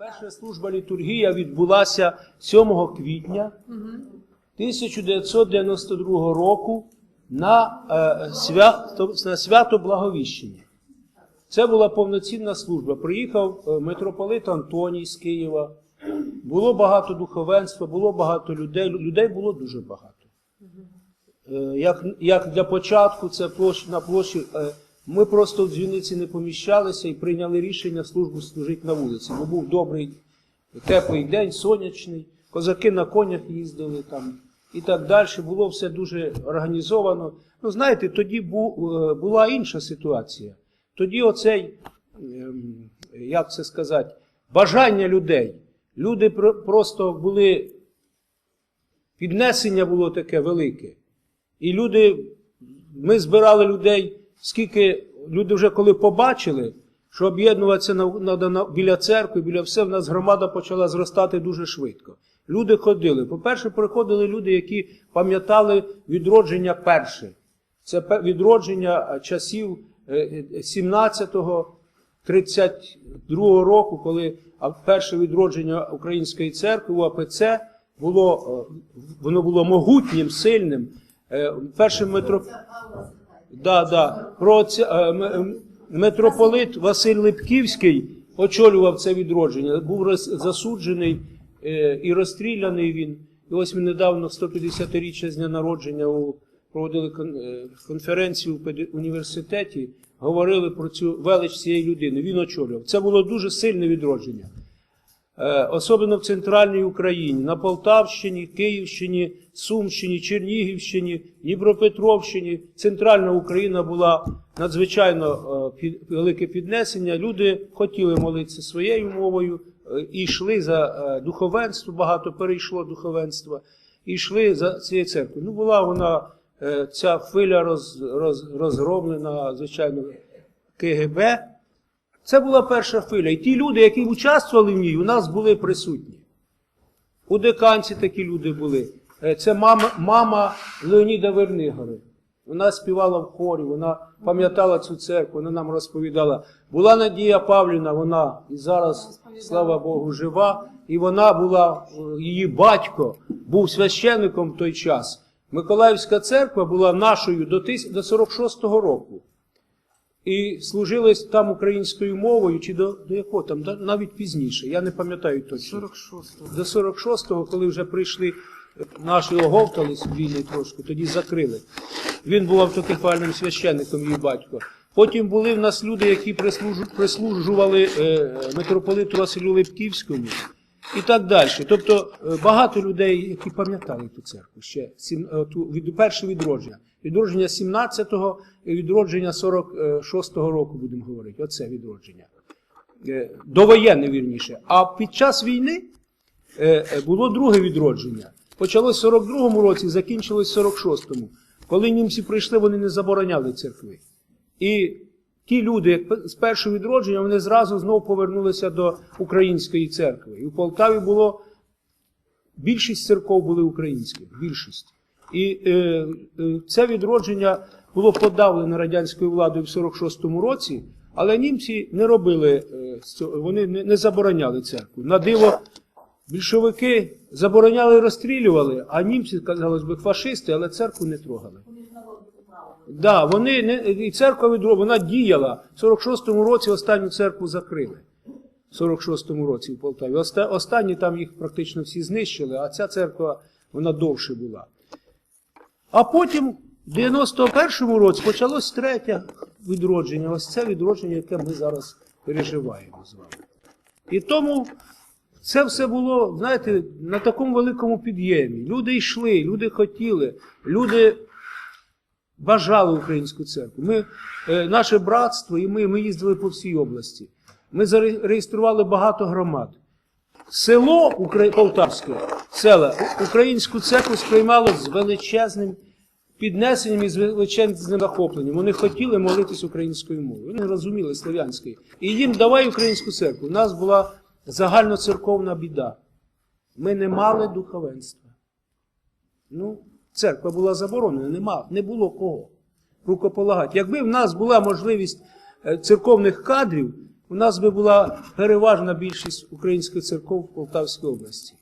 Перша служба літургія відбулася 7 квітня 1992 року на, е, свято, на свято Благовіщення. Це була повноцінна служба. Приїхав е, митрополит Антоній з Києва. Було багато духовенства, було багато людей. Людей було дуже багато. Е, Як, як для початку, це площ, на площі. Ми просто в дзвіниці не поміщалися і прийняли рішення службу служити на вулиці. Бо був добрий, теплий день, сонячний, козаки на конях їздили там і так далі. Було все дуже організовано. Ну, знаєте, тоді е, була інша ситуація. Тоді оцей, ем, як це сказати, бажання людей. Люди просто були, піднесення було таке велике. І люди, ми збирали людей, скільки люди вже коли побачили, що об'єднуватися біля церкви, біля все, в нас громада почала зростати дуже швидко. Люди ходили. По-перше, приходили люди, які пам'ятали відродження перше. Це відродження е, часів е, е, 17-го, 32-го року, коли перше відродження Української церкви у АПЦ було, е, воно було могутнім, сильним. Е, Першим метро... Да, да. Про це, е, митрополит Василь Липківський очолював це відродження. Був роз- засуджений е, і розстріляний він. І ось ми недавно 150-річчя з дня народження у, проводили кон- е, конференцію в університеті, говорили про цю велич цієї людини. Він очолював. Це було дуже сильне відродження. Е, особливо в центральній Україні, на Полтавщині, Київщині, Сумщині, Чернігівщині, Дніпропетровщині. Центральна Україна була надзвичайно е, велике піднесення. Люди хотіли молитися своєю мовою е, і йшли за духовенство, багато перейшло духовенства, і йшли за цією церквою. Ну, була вона, ця хвиля роз, роз, розгромлена, звичайно, КГБ. Це була перша хвиля. І ті люди, які участвували в ній, у нас були присутні. У деканці такі люди були. Е, Це мама, мама Леоніда Вернигори. Вона співала в хорі, вона пам'ятала цю церкву, вона нам розповідала. Була Надія Павлівна, вона і зараз, слава Богу, жива. І вона була, її батько був священником в той час. Миколаївська церква була нашою до 46-го року і служили там українською мовою, чи до, до якого там, да- навіть пізніше, я не пам'ятаю точно. 46-го. До 46-го, коли вже прийшли, е, наші оговтались війни трошки, тоді закрили. Він був автокефальним священником, її батько. Потім були в нас люди, які прислужували е, митрополиту Василю Липківському і так далі. Тобто е, багато людей, які пам'ятали ту церкву ще е, від, перше відродження. Відродження 17-го і відродження 46-го року, будемо говорити. Оце відродження. Е, Довоєнне, вірніше. А під час війни е, було друге відродження. Почалось в 42-му році, закінчилось в 46-му. Коли німці прийшли, вони не забороняли церкви. І ті люди, з першого відродження, вони зразу знову повернулися до української церкви. І в Полтаві було більшість церков були українські, більшість. І е, е, це відродження було подавлено радянською владою в 46-му році, але німці не робили е, вони не, не забороняли церкву. На диво, більшовики забороняли і розстрілювали, а німці, казалось би, фашисти, але церкву не трогали. Да, вони не і церква відро, вона діяла. В 46-му році останню церкву закрили. В 46-му році в Полтаві. Оста- Останні там їх практично всі знищили, а ця церква вона довше була. А потім, в 91-му році, почалось третє відродження. Ось це відродження, яке ми зараз переживаємо з вами. І тому це все було, знаєте, на такому великому під'ємі. Люди йшли, люди хотіли, люди бажали українську церкву. Ми, е, наше братство і ми, ми їздили по всій області. Ми зареєстрували багато громад. Село. Полтавське, села, українську церкву сприймало з величезним піднесенням і з величезним захопленням. Вони хотіли молитись українською мовою. Вони розуміли слов'янською. І їм давай українську церкву. У нас була загальноцерковна біда. Ми не мали духовенства. Ну, церква була заборонена, нема, не було кого рукополагати. Якби в нас була можливість е, церковних кадрів, у нас би була переважна більшість українських церков в Полтавській області.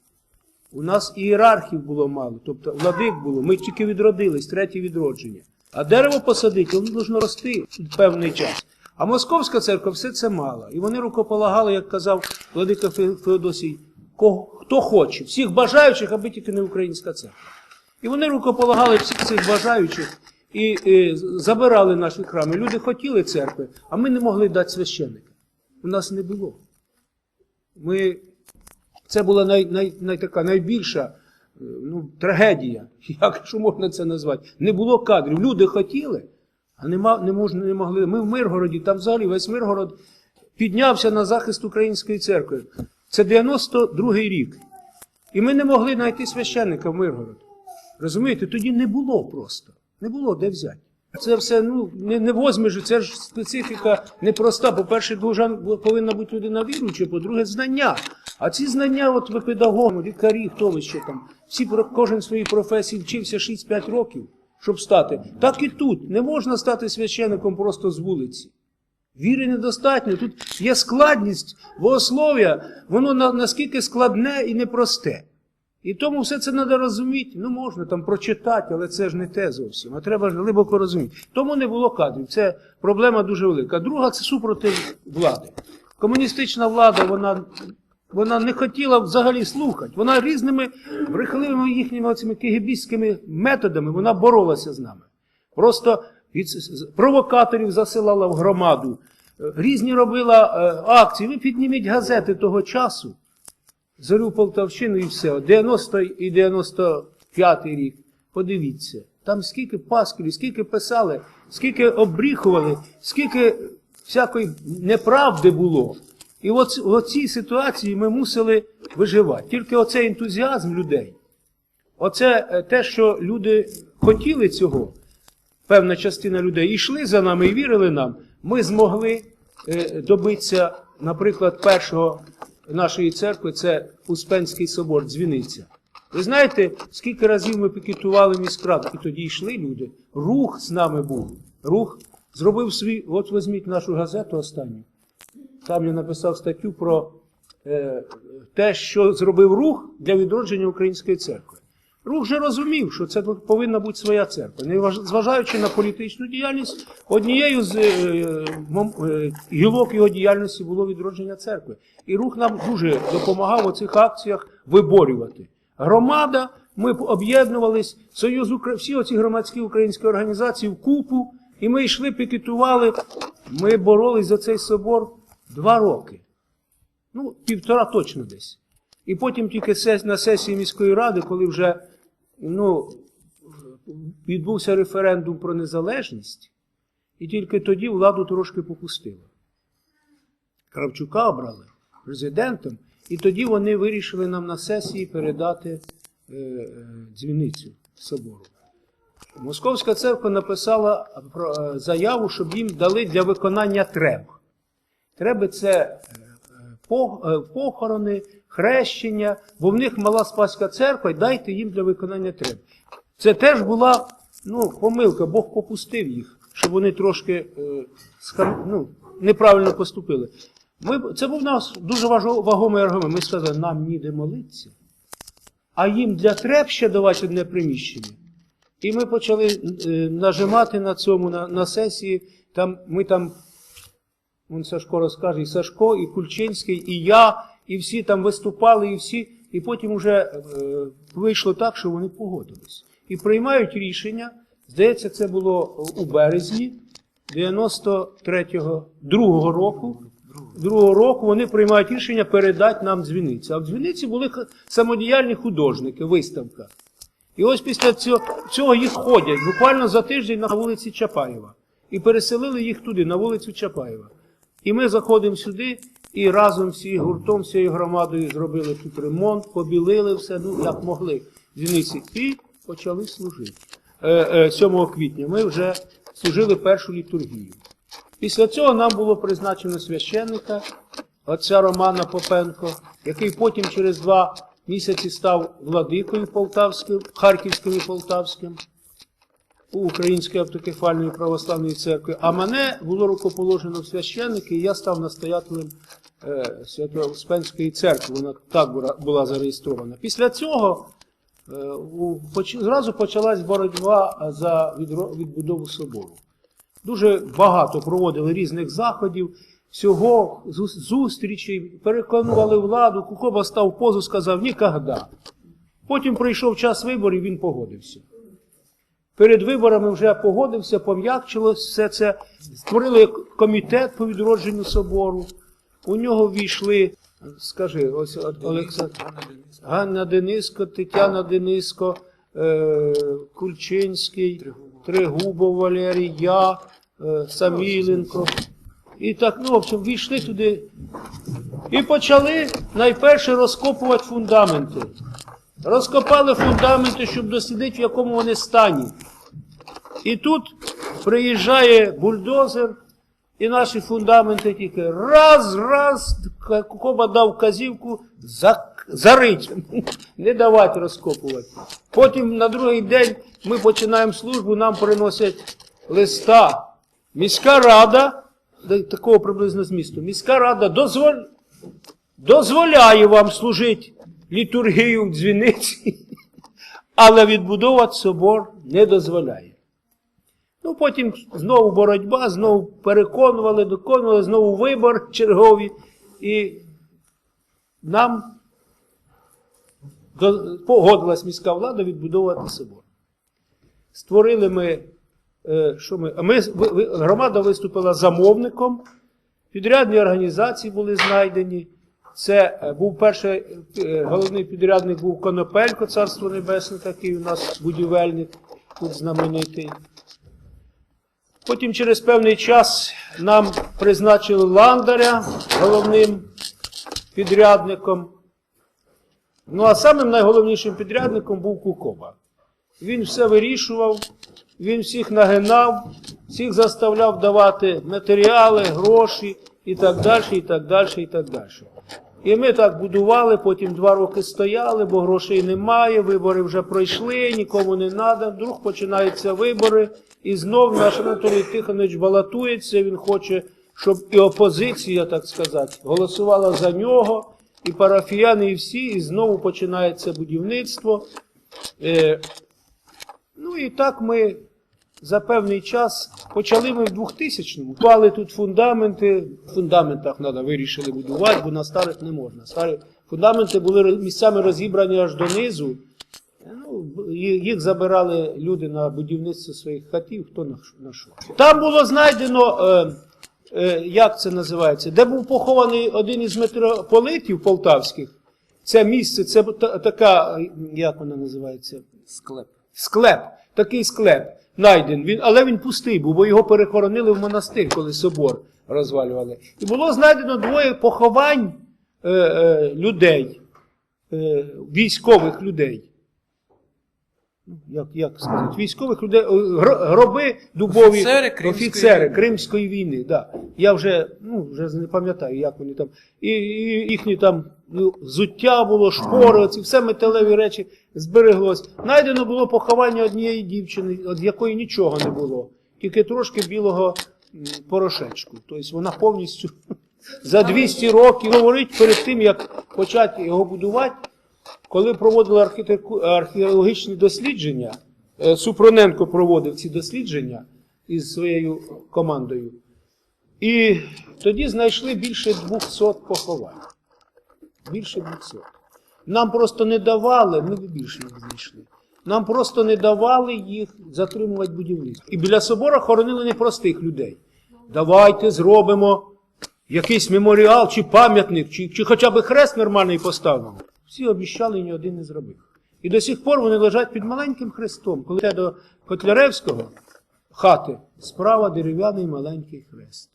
У нас ієрархів було мало, тобто владик було. Ми тільки відродились, третє відродження. А дерево посадити, воно должно рости певний час. А Московська церква все це мала. І вони рукополагали, як казав владика Феодосій, кого, хто хоче, всіх бажаючих, аби тільки не українська церква. І вони рукополагали всіх цих бажаючих і, з- забирали наші храми. Люди хотіли церкви, а ми не могли дати священника. У нас не було. Ми це була най, най, най, така найбільша е, ну, трагедія, як що можна це назвати. Не було кадрів. Люди хотіли, а нема, не, можна, не могли. Ми в Миргороді, там взагалі весь Миргород піднявся на захист української церкви. Це 92-й рік. І ми не могли знайти священника в Миргород. Розумієте, тоді не було просто. Не було де взяти. Це все ну, не, не возьмеш, це ж специфіка непроста. По-перше, повинна бути людина віруюча, по-друге, знання. А ці знання, от ви педагоги, лікарі, хто ви ще там, всі кожен своїй професії вчився 6-5 років, щоб стати. Так і тут. Не можна стати священником просто з вулиці. Віри недостатньо. Тут є складність, богослов'я, воно на, наскільки складне і непросте. І тому все це треба розуміти. Ну, можна там прочитати, але це ж не те зовсім. А треба ж глибоко розуміти. Тому не було кадрів. Це проблема дуже велика. Друга це супротив влади. Комуністична влада, вона, вона не хотіла взагалі слухати. Вона різними брехливими їхніми цими кигибістськими методами вона боролася з нами. Просто від провокаторів засилала в громаду. Е, Різні робила е, акції. Ви підніміть газети того часу. Зорю Полтавщину і все. 90 і 95 рік. Подивіться. Там скільки пасквілів, скільки писали, скільки обріхували, скільки всякої неправди було. І от в цій ситуації ми мусили виживати. Тільки оцей ентузіазм людей, оце е, те, що люди хотіли цього, певна частина людей йшли за нами і вірили нам, ми змогли е, добитися, наприклад, першого нашої церкви це Успенський собор, дзвіниця. Ви знаєте, скільки разів ми пікетували міськрад, і тоді йшли люди. Рух з нами був. Рух зробив свій. От візьміть нашу газету останню. Там я написав статтю про е, те, що зробив рух для відродження української церкви. Рух же розумів, що це повинна бути своя церква. Не зважаючи на політичну діяльність, однією з е, мом- е, гілок його діяльності було відродження церкви. І рух нам дуже допомагав у цих акціях виборювати. Громада, ми об'єднувались, Союз всі оці громадські українські організації в купу, і ми йшли, пікетували. Ми боролись за цей собор два роки. Ну, півтора точно десь. І потім тільки на сесії міської ради, коли вже ну, відбувся референдум про незалежність, і тільки тоді владу трошки попустила. Кравчука обрали президентом, і тоді вони вирішили нам на сесії передати е, е, дзвіницю собору. Московська церква написала про, е, заяву, щоб їм дали для виконання треб. Треби це е, е, е, похорони, хрещення, бо в них мала Спаська церква, і дайте їм для виконання треб. Це теж була ну, помилка, Бог попустив їх, щоб вони трошки е, ну, неправильно поступили. Ми, це був нас дуже вагомий аргумент. Ми сказали, нам ніде молитися, а їм для треб ще давати одне приміщення. І ми почали е, нажимати на цьому, на, на сесії. Там, ми там Вон Сашко розкаже, і Сашко, і Кульчинський, і я, і всі там виступали, і всі. І потім вже е, вийшло так, що вони погодились. І приймають рішення. Здається, це було у березні 93-го, другого року. Другого року вони приймають рішення передати нам дзвіницю. А в дзвіниці були самодіяльні художники, виставка. І ось після цього, цього їх ходять буквально за тиждень на вулиці Чапаєва. І переселили їх туди, на вулицю Чапаєва. І ми заходимо сюди і разом всі гуртом, всією громадою зробили тут ремонт, побілили все, ну як могли дзвіниці. І почали служити. Е, е, 7 квітня ми вже служили першу літургію. Після цього нам було призначено священника, отця Романа Попенко, який потім через два місяці став владикою Полтавським, Харківським і Полтавським. Української автокефальної православної церкви, а мене було рукоположено в священники, і я став настоятелем е, Свято-Успенської церкви. Вона так була, зареєстрована. Після цього е, зразу почалась боротьба за відбудову собору. Дуже багато проводили різних заходів, всього, зу- зустрічей, переконували владу. Кукоба став позу, сказав ніколи. Потім прийшов час виборів, він погодився. Перед виборами вже погодився, пом'якчилось все це. Створили комітет по відродженню собору. У нього війшли, скажи, ось Олександр. Ганна Дениско, Тетяна Дениско, е, Кульчинський, Тригубов Валерій, я, е, Саміленко. І так, ну, в общем, війшли туди і почали найперше розкопувати фундаменти. Розкопали фундаменти, щоб дослідити, в якому вони стані. І тут приїжджає бульдозер, і наші фундаменти тільки раз, раз, Коба дав вказівку зарить, не давати розкопувати. Потім на другий день ми починаємо службу, нам приносять листа. Міська рада, такого приблизно змісту, міська рада дозволь, дозволяє вам служити літургію в дзвіниці, але відбудовувати собор не дозволяє. Ну, потім знову боротьба, знову переконували, доконували, знову вибор чергові. І нам погодилась міська влада відбудовувати собор. Створили ми, е, що ми, ми громада виступила замовником, підрядні організації були знайдені. Це е, був перший е, головний підрядник був Конопелько, царство небесне, такий у нас будівельник, тут знаменитий. Потім через певний час нам призначили Ландаря головним підрядником. Ну а самим найголовнішим підрядником був Кукоба. Він все вирішував, він всіх нагинав, всіх заставляв давати матеріали, гроші і так далі, і так далі, і так далі. І ми так будували, потім два роки стояли, бо грошей немає, вибори вже пройшли, нікому не треба. Вдруг починаються вибори, і знов наш Анатолій Тихонович балотується, він хоче, щоб і опозиція, так сказати, голосувала за нього, і парафіяни, і всі, і знову починається будівництво. Е, Ну і так ми за певний час почали ми в 2000-му. Впали тут фундаменти. В фундаментах треба вирішили будувати, бо на старих не можна. Старі фундаменти були місцями розібрані аж донизу. Ну, їх забирали люди на будівництво своїх хатів, хто на що- Там було знайдено, е, е, як це називається, де був похований один із митрополитів полтавських. Це місце, це та- така, е, як вона називається? Склеп. Склеп, такий склеп найден, він, але він пустий був, бо його перехоронили в монастир, коли собор розвалювали. І було знайдено двоє поховань е, е, людей, е, військових людей. Ну, Як, як сказати, військових людей, е, гроби дубові Офіцери Кримської офіцери війни. Кримської війни. Да. Я вже, ну, вже не пам'ятаю, як вони там. І, і їхні там ну, взуття було, шпори, оці, все металеві речі збереглось. Найдено було поховання однієї дівчини, від якої нічого не було. Тільки трошки білого порошечку. Тобто вона повністю за 200 років говорить перед тим, як почати його будувати. Коли проводили археологічні дослідження, е, Супроненко проводив ці дослідження із своєю командою. І тоді знайшли більше 200 поховань. Більше 200. Нам просто не давали, ми більше їх знайшли. Нам просто не давали їх затримувати будівництво. І біля собора хоронили непростих людей. Давайте зробимо якийсь меморіал чи пам'ятник, чи, чи хоча б хрест нормальний поставимо. Всі обіщали, ні один не зробив. І до сих пор вони лежать під маленьким хрестом. Коли йде до Котляревського хати, справа дерев'яний маленький хрест.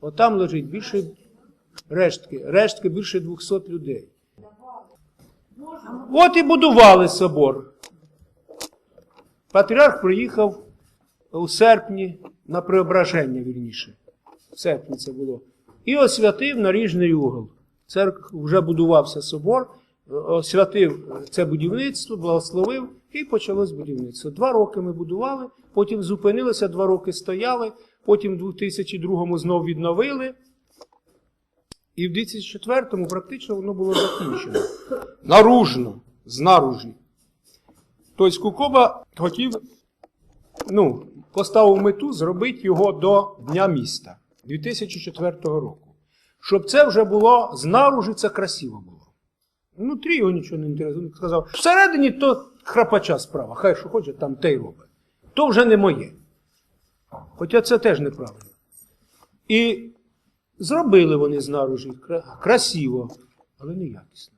Отам лежить більше рештки, рештки більше 200 людей. От і будували собор. Патріарх приїхав у серпні на преображення, вірніше. В серпні це було. І освятив наріжний угол. Церк вже будувався собор, освятив це будівництво, благословив, і почалось будівництво. Два роки ми будували, потім зупинилися, два роки стояли, потім в 2002 знов відновили. І в 2004 практично воно було закінчено. Наружно, знаружі. Тобто Кукоба хотів, ну, поставив мету зробити його до Дня міста 2004 року. Щоб це вже було знаружі, це красиво було. Внутрі його нічого не інтересує. Сказав, всередині то храпача справа, хай що хоче, там те й робить. То вже не моє. Хоча це теж неправильно. І зробили вони знаружі кра- красиво, але не якісно.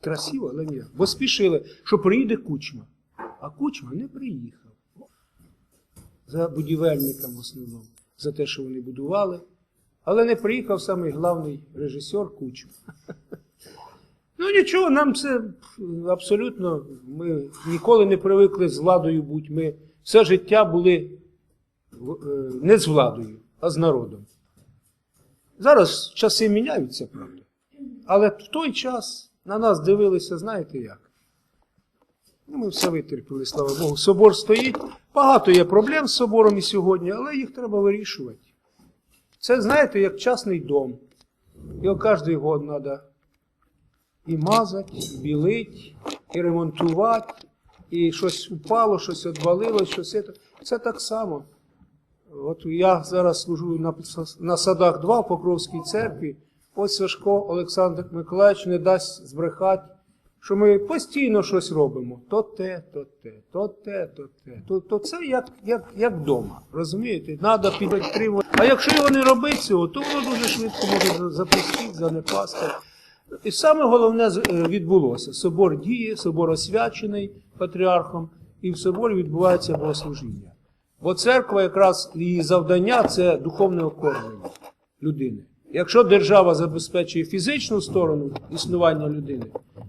Красиво, але не якісно. Бо спішили, що приїде кучма. А кучма не приїхав. За будівельникам в основному, за те, що вони будували. Але не приїхав самий главний режисер Кучма. Ну нічого, нам це абсолютно. Ми ніколи не привикли з владою бути. Ми все життя були е, не з владою, а з народом. Зараз часи міняються, правда. Але в той час на нас дивилися, знаєте як? Ну, ми все витерпіли, слава Богу. Собор стоїть. Багато є проблем з собором і сьогодні, але їх треба вирішувати. Це, знаєте, як частний дом. Його кожен год треба і мазати, і білити, і ремонтувати, і щось упало, щось відвалилось, щось це. Так само. От я зараз служу на, на садах 2 в Покровській церкві. Ось Сашко Олександр Миколаївич не дасть збрехати, що ми постійно щось робимо. То те, то те, то те, то те. То, то це як, як, як вдома. Розумієте? Треба підтримувати. А якщо його не робити цього, то воно дуже швидко може запустити, занепасти. І саме головне е, відбулося. Собор діє, собор освячений патріархом, і в соборі відбувається богослужіння. Бо церква якраз її завдання це духовне окормлення людини. Якщо держава забезпечує фізичну сторону існування людини,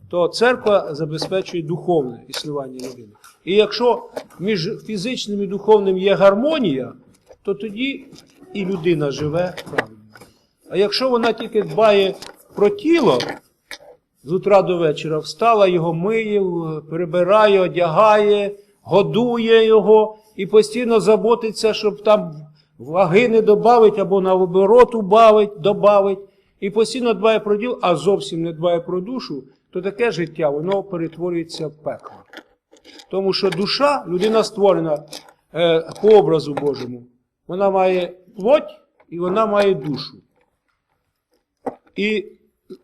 то церква забезпечує духовне існування людини. І якщо між фізичним і духовним є гармонія, то тоді і людина живе правильно. А якщо вона тільки дбає про тіло, з утра до вечора встала, його миє, прибирає, одягає, годує його і постійно заботиться, щоб там ваги не додавить або наоборот убавить, добавить, і постійно дбає про діло, а зовсім не дбає про душу, то таке життя воно перетворюється в пекло. Тому що душа, людина створена е, по образу Божому. Вона має плоть і вона має душу. І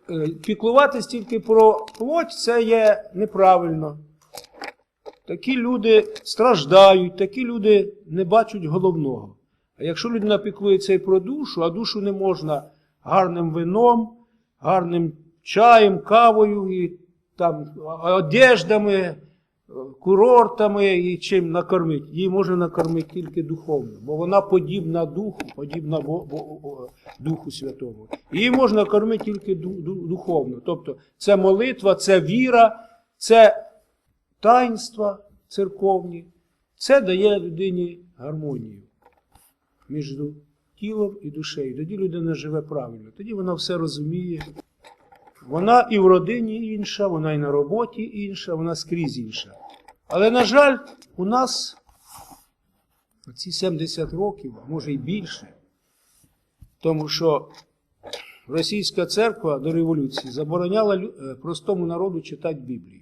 е, піклуватись тільки про плоть це є неправильно. Такі люди страждають, такі люди не бачать головного. А якщо людина піклується і про душу, а душу не можна гарним вином, гарним чаєм, кавою і там одеждами, е, курортами і чим накормити. Її можна накормити тільки духовно, бо вона подібна духу, подібна Духу Святому. Її можна кормити тільки ду- ду- духовно. Тобто це молитва, це віра, це таїнства церковні. Це дає людині гармонію між тілом і душею. Тоді людина живе правильно, тоді вона все розуміє. Вона і в родині інша, вона і на роботі інша, вона скрізь інша. Але, на жаль, у нас ці 70 років, а може й більше, тому що російська церква до революції забороняла е, простому народу читати Біблію.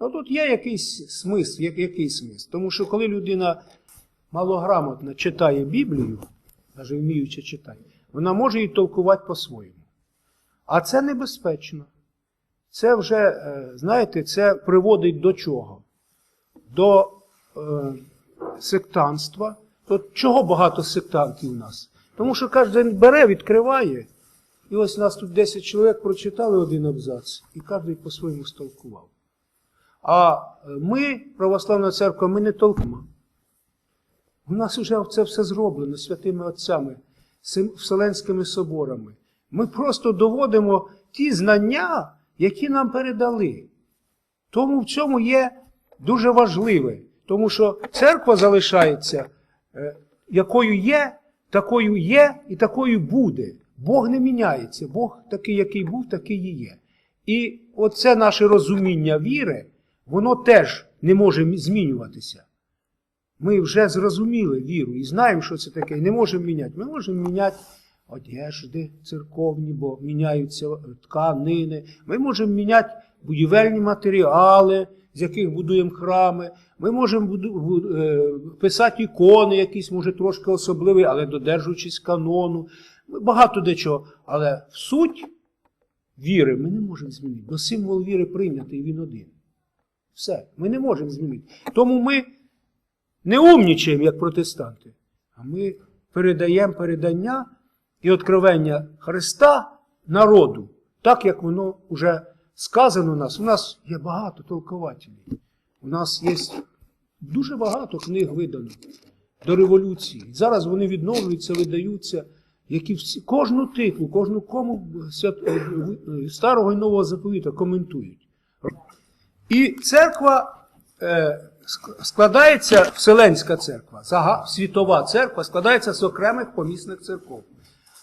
Ну тут є якийсь смисл, який смисл? Тому що коли людина малограмотно читає Біблію, навіть вміючи читати, вона може її толкувати по-своєму. А це небезпечно. Це вже, е, знаєте, це приводить до чого? До е, сектантства. То чого багато сектантів у нас? Тому що кожен бере, відкриває. І ось нас тут 10 чоловік прочитали один абзац, і кожен по-своєму столкував. А е, ми, православна церква, ми не толкуємо. У нас вже це все зроблено святими отцями, вселенськими соборами. Ми просто доводимо ті знання, які нам передали. Тому в цьому є дуже важливе, тому що церква залишається, е, якою є, такою є і такою буде. Бог не міняється, Бог такий, який був, такий і є. І оце наше розуміння віри, воно теж не може змінюватися. Ми вже зрозуміли віру і знаємо, що це таке, і не можемо міняти. Ми можемо міняти одежди церковні, бо міняються тканини. Ми можемо міняти будівельні матеріали, з яких будуємо храми. Ми можемо е, писати ікони, якісь, може, трошки особливі, але додержуючись канону. Багато дечого. Але в суть віри ми не можемо змінити, бо символ віри прийнятий, він один. Все, ми не можемо змінити. Тому ми не умнічаємо, як протестанти, а ми передаємо передання і откровення Христа народу, так як воно вже сказано у нас. У нас є багато толкователів. У нас є дуже багато книг видано до революції. Зараз вони відновлюються, видаються, які всі, кожну титлу, кожну кому свят, е, е, старого і нового заповіта коментують. І церква е, складається, Вселенська церква, світова церква складається з окремих помісних церков.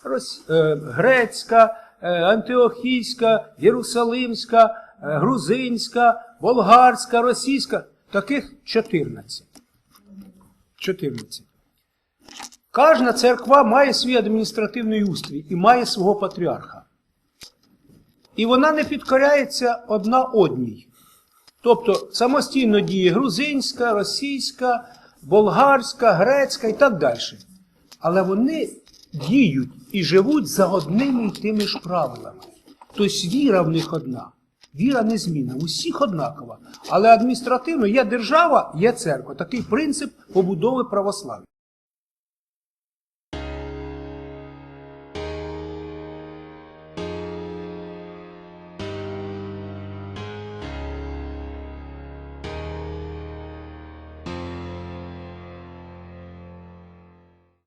Рос, е, грецька, е, антиохійська, єрусалимська, е, грузинська, болгарська, російська. Таких 14. 14. Кожна церква має свій адміністративний устрій і має свого патріарха. І вона не підкоряється одна одній. Тобто самостійно діє грузинська, російська, болгарська, грецька і так далі. Але вони діють і живуть за одними і тими ж правилами. Тобто віра в них одна. Віра незмінна, усіх однакова. Але адміністративно є держава, є церква. Такий принцип побудови православ'я.